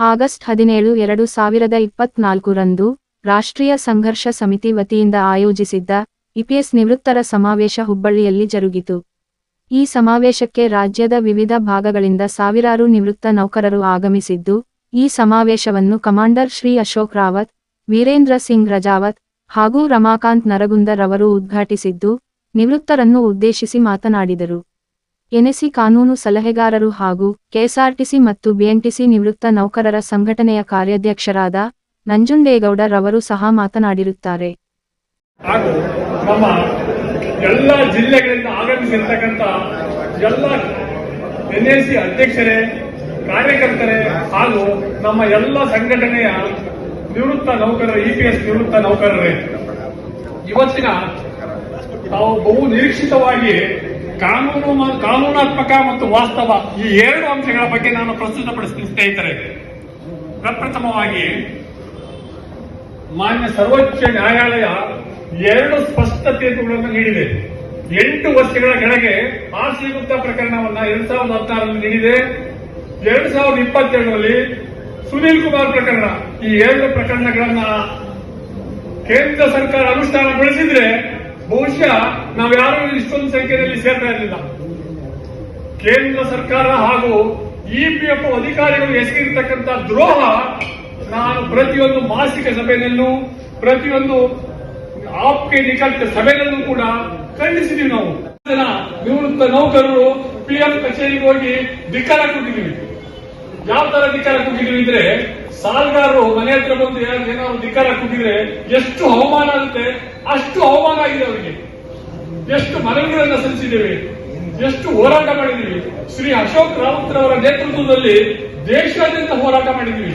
August ಹದಿನೇಳು, ಎರಡು ಸಾವಿರದ ಇಪ್ಪತ್ನಾಲ್ಕರಂದು ರಾಷ್ಟ್ರೀಯ ಸಂಘರ್ಷ ಸಮಿತಿ ವತಿಯಿಂದ ಆಯೋಜಿಸಿದ್ದ ಇಪಿಎಸ್ ನಿವೃತ್ತರ ಸಮಾವೇಶ ಹುಬ್ಬಳ್ಳಿಯಲ್ಲಿ ಜರುಗಿತು. ಈ ಸಮಾವೇಶಕ್ಕೆ ರಾಜ್ಯದ ವಿವಿಧ ಭಾಗಗಳಿಂದ ಸಾವಿರಾರು ನಿವೃತ್ತ ನೌಕರರು ಆಗಮಿಸಿದ್ದು, ಈ ಸಮಾವೇಶವನ್ನು ಕಮಾಂಡರ್ ಶ್ರೀ ಅಶೋಕ್ ರಾವತ್, ವೀರೇಂದ್ರ ಸಿಂಗ್ ರಜಾವತ್ ಹಾಗೂ ರಮಾಕಾಂತ್ ನರಗುಂದರ್ ಅವರು ಉದ್ಘಾಟಿಸಿದ್ದು, ನಿವೃತ್ತರನ್ನು ಉದ್ದೇಶಿಸಿ ಮಾತನಾಡಿದರು. ಎನ್ಎಸಿ ಕಾನೂನು ಸಲಹೆಗಾರರು ಹಾಗೂ ಕೆಎಸ್ಆರ್ಟಿಸಿ ಮತ್ತು ಬಿಎಂಟಿಸಿ ನಿವೃತ್ತ ನೌಕರರ ಸಂಘಟನೆಯ ಕಾರ್ಯಾಧ್ಯಕ್ಷರಾದ ನಂಜುಂಡೇಗೌಡ ರವರು ಸಹ ಮಾತನಾಡಿರುತ್ತಾರೆ. ನಮ್ಮ ಎಲ್ಲ ಜಿಲ್ಲೆಗಳಿಂದ ಆಗಮಿಸಿರ್ತಕ್ಕಂಥ ಎಲ್ಲ ಎನ್ಎಸಿ ಅಧ್ಯಕ್ಷರೇ, ಕಾರ್ಯಕರ್ತರೇ ಹಾಗೂ ನಮ್ಮ ಎಲ್ಲ ಸಂಘಟನೆಯ ನಿವೃತ್ತ ನೌಕರರ ಇಪಿಎಸ್ ನಿವೃತ್ತ ನೌಕರರೇ, ಇವತ್ತಿನ ತಾವು ಬಹು ನಿರೀಕ್ಷಿತವಾಗಿ ಕಾನೂನು ಕಾನೂನಾತ್ಮಕ ಮತ್ತು ವಾಸ್ತವ ಈ ಎರಡು ಅಂಶಗಳ ಬಗ್ಗೆ ನಾನು ಪ್ರಸ್ತುತಪಡಿಸ್ತೀನಿ ಸ್ನೇಹಿತರೆ. ಪ್ರಪ್ರಥಮವಾಗಿ, ಮಾನ್ಯ ಸರ್ವೋಚ್ಚ ನ್ಯಾಯಾಲಯ ಎರಡು ಸ್ಪಷ್ಟ ತೀರ್ಪುಗಳನ್ನು ನೀಡಿದೆ. ಎಂಟು ವರ್ಷಗಳ ಕೆಳಗೆ ಆರ್ಸಿ ಗುಪ್ತಾ ಪ್ರಕರಣವನ್ನ ಎರಡ್ ಸಾವಿರದ ಹದಿನಾರರಲ್ಲಿ ನೀಡಿದೆ. ಎರಡ್ ಸಾವಿರದ ಇಪ್ಪತ್ತೆರಡರಲ್ಲಿ ಸುನೀಲ್ ಕುಮಾರ್ ಪ್ರಕರಣ. ಈ ಎರಡು ಪ್ರಕರಣಗಳನ್ನ ಕೇಂದ್ರ ಸರ್ಕಾರ ಅನುಷ್ಠಾನಗೊಳಿಸಿದ್ರೆ ಬಹುಶಃ ನಾವ್ಯಾರು ಇಷ್ಟೊಂದು ಸಂಖ್ಯೆಯಲ್ಲಿ ಸೇರ್ತಾ ಇರಲಿಲ್ಲ. ಕೇಂದ್ರ ಸರ್ಕಾರ ಹಾಗೂ ಇಪಿಎಫ್ ಅಧಿಕಾರಿಗಳು ಎಸಗಿರ್ತಕ್ಕಂಥ ದ್ರೋಹ ನಾನು ಪ್ರತಿಯೊಂದು ಮಾಸಿಕ ಸಭೆಯಲ್ಲೂ, ಪ್ರತಿಯೊಂದು ಆಪ್ಕೆ ನಿಕಟ ಸಭೆಯಲ್ಲೂ ಕೂಡ ಖಂಡಿಸಿದೀವಿ ನಾವು. ನಿವೃತ್ತ ನೌಕರರು ಪಿಎಂ ಕಚೇರಿಗೆ ಹೋಗಿ ಧಿಕ್ಕಾರ ಕೊಟ್ಟಿದ್ದೀವಿ. ಯಾವ ತರ ಧಿಕ್ಕಾರ ಕೊಟ್ಟಿದ್ದೀವಿ ಅಂದ್ರೆ ಸಾಲಗಾರರು ಮನೆ ಹತ್ರ ಬಂದು ಏನಾದ್ರು ಧಿಕ್ಕಾರ ಕೊಟ್ಟಿದ್ರೆ ಎಷ್ಟು ಅವಮಾನ ಆಗುತ್ತೆ, ಅಷ್ಟು ಅವಮಾನ ಆಗಿದೆ ಅವರಿಗೆ. ಎಷ್ಟು ಮನವಿಗಳನ್ನ ಸಲ್ಲಿಸಿದ್ದೇವೆ, ಎಷ್ಟು ಹೋರಾಟ ಮಾಡಿದೀವಿ ಶ್ರೀ ಅಶೋಕ್ ರಾವತ್ ಅವರ ನೇತೃತ್ವದಲ್ಲಿ ದೇಶಾದ್ಯಂತ ಹೋರಾಟ ಮಾಡಿದ್ದೀವಿ.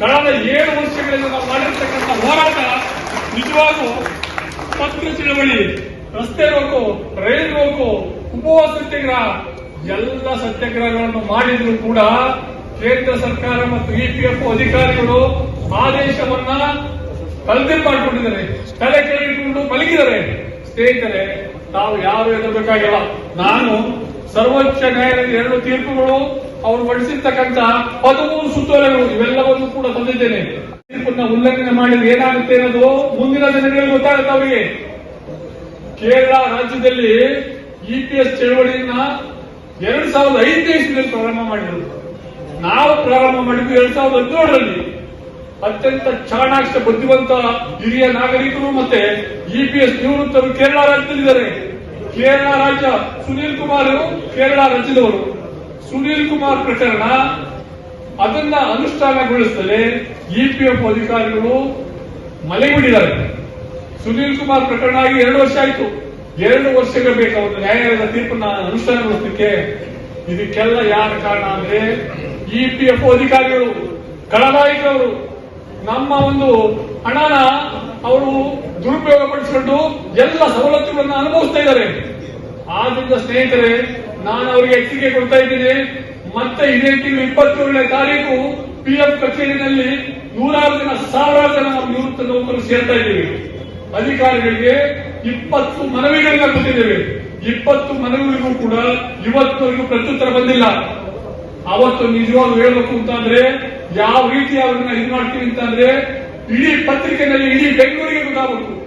ಕಳೆದ ಏಳು ವರ್ಷಗಳಿಂದ ನಾವು ಮಾಡಿರ್ತಕ್ಕಂಥ ಹೋರಾಟ ನಿಜವಾಗೂ ಪತ್ರ ಚಳವಳಿ ರಸ್ತೆ ರೋಕು, ರೈಲ್ ರೋಕು, ಉಪವಾಸ ಸತ್ಯಾಗ್ರಹ, ಎಲ್ಲ ಸತ್ಯಾಗ್ರಹಗಳನ್ನು ಮಾಡಿದ್ರು ಕೂಡ ಕೇಂದ್ರ ಸರ್ಕಾರ ಮತ್ತು ಇಪಿಎಫ್ ಅಧಿಕಾರಿಗಳು ಆದೇಶವನ್ನ ಕಲ್ತಿ ಮಾಡಿಕೊಂಡಿದ್ದಾರೆ. ತಲೆ ಕೆಳಗಿಟ್ಕೊಂಡು ಮಲಗಿದ್ದಾರೆ. ಸ್ನೇಹಿತರೆ ತಾವು ಯಾರು ಎದುರಬೇಕಾಗಿಲ್ಲ ನಾನು ಸರ್ವೋಚ್ಚ ನ್ಯಾಯಾಲಯದ ಎರಡು ತೀರ್ಪುಗಳು ಅವರು ಹೊರಡಿಸಿರ್ತಕ್ಕಂಥ ಹದಿಮೂರು ಸುತ್ತೋಲೆಗಳು, ಇವೆಲ್ಲವನ್ನು ಕೂಡ ತಂದಿದ್ದೇನೆ. ತೀರ್ಪನ್ನ ಉಲ್ಲಂಘನೆ ಮಾಡಿದ್ರೆ ಏನಾಗುತ್ತೆ ಅನ್ನೋದು ಮುಂದಿನ ದಿನಗಳಲ್ಲಿ ಗೊತ್ತಾಗುತ್ತೆ ಅವರಿಗೆ. ಕೇರಳ ರಾಜ್ಯದಲ್ಲಿ ಇಪಿಎಸ್ ಚಳವಳಿಯನ್ನ ಎರಡ್ ಸಾವಿರದ ಐದನೇ ಇಸ್ವಿಯಲ್ಲಿ ಪ್ರಾರಂಭ ಮಾಡಿದ್ರು. ನಾವು ಪ್ರಾರಂಭ ಮಾಡಿದ್ದು ಎರಡ್ ಸಾವಿರದ ಹದಿನೇಳರಲ್ಲಿ. ಅತ್ಯಂತ ಚಾಣಾಕ್ಷ ಬುದ್ಧಿವಂತ ಹಿರಿಯ ನಾಗರಿಕರು ಮತ್ತೆ ಇಪಿಎಸ್ ನಿವೃತ್ತರು ಕೇರಳ ರಾಜ್ಯದಲ್ಲಿದ್ದಾರೆ. ಕೇರಳ ರಾಜ್ಯ ಸುನೀಲ್ ಕುಮಾರ್ ಕೇರಳ ರಾಜ್ಯದವರು. ಸುನೀಲ್ ಕುಮಾರ್ ಪ್ರಕರಣ ಅದನ್ನ ಅನುಷ್ಠಾನಗೊಳಿಸದೆ ಇಪಿಎಫ್ ಅಧಿಕಾರಿಗಳು ಮಲೆಗುಡಿದ್ದಾರೆ ಸುನೀಲ್ ಕುಮಾರ್ ಪ್ರಕರಣ ಆಗಿ ಎರಡು ವರ್ಷ ಆಯಿತು. ಎರಡು ವರ್ಷಗಳು ಬೇಕಾದ ನ್ಯಾಯಾಲಯದ ತೀರ್ಪನ್ನ ಅನುಷ್ಠಾನಗೊಳಿಸಲಿಕ್ಕೆ ಇದಕ್ಕೆಲ್ಲ ಯಾರ ಕಾರಣ ಅಂದ್ರೆ ಇಪಿಎಫ್ ಅಧಿಕಾರಿಗಳು ಕಳನಾಯಕರು ನಮ್ಮ ಒಂದು ಹಣನ ಅವರು ದುರುಪಯೋಗ ಪಡಿಸಿಕೊಂಡು ಎಲ್ಲ ಸವಲತ್ತುಗಳನ್ನು ಅನುಭವಿಸ್ತಾ ಇದ್ದಾರೆ. ಆದ್ರಿಂದ ಸ್ನೇಹಿತರೆ, ನಾನು ಅವರಿಗೆ ಎಚ್ಚರಿಕೆ ಕೊಡ್ತಾ ಇದ್ದೇನೆ. ಮತ್ತೆ ಇದೇ ತಿಂಗಳು ಇಪ್ಪತ್ತೇಳನೇ ತಾರೀಕು ಪಿಎಫ್ ಕಚೇರಿನಲ್ಲಿ ನೂರಾರು ಜನ, ಸಾವಿರಾರು ಜನ ನಿವೃತ್ತ ನೌಕರರು ಸೇರ್ತಾ ಇದ್ದೀವಿ. ಅಧಿಕಾರಿಗಳಿಗೆ ಇಪ್ಪತ್ತು ಮನವಿಗಳನ್ನ ಕೊಟ್ಟಿದ್ದೇವೆ ಇಪ್ಪತ್ತು ಮನವಿಗಳಿಗೂ ಕೂಡ ಇವತ್ತವರೆಗೂ ಪ್ರತ್ಯುತ್ತರ ಬಂದಿಲ್ಲ. ಅವತ್ತು ನಿಜವಾಗ್ಲೂ ಹೇಳ್ಬೇಕು ಅಂತಂದ್ರೆ, ಯಾವ ರೀತಿ ಅವ್ರನ್ನ ಇದು ಮಾಡ್ತೀವಿ ಅಂತಂದ್ರೆ, ಇಡೀ ಪತ್ರಿಕೆನಲ್ಲಿ, ಇಡೀ ಬೆಂಗಳೂರಿಗೆ ಗೊತ್ತಾಗಬೇಕು.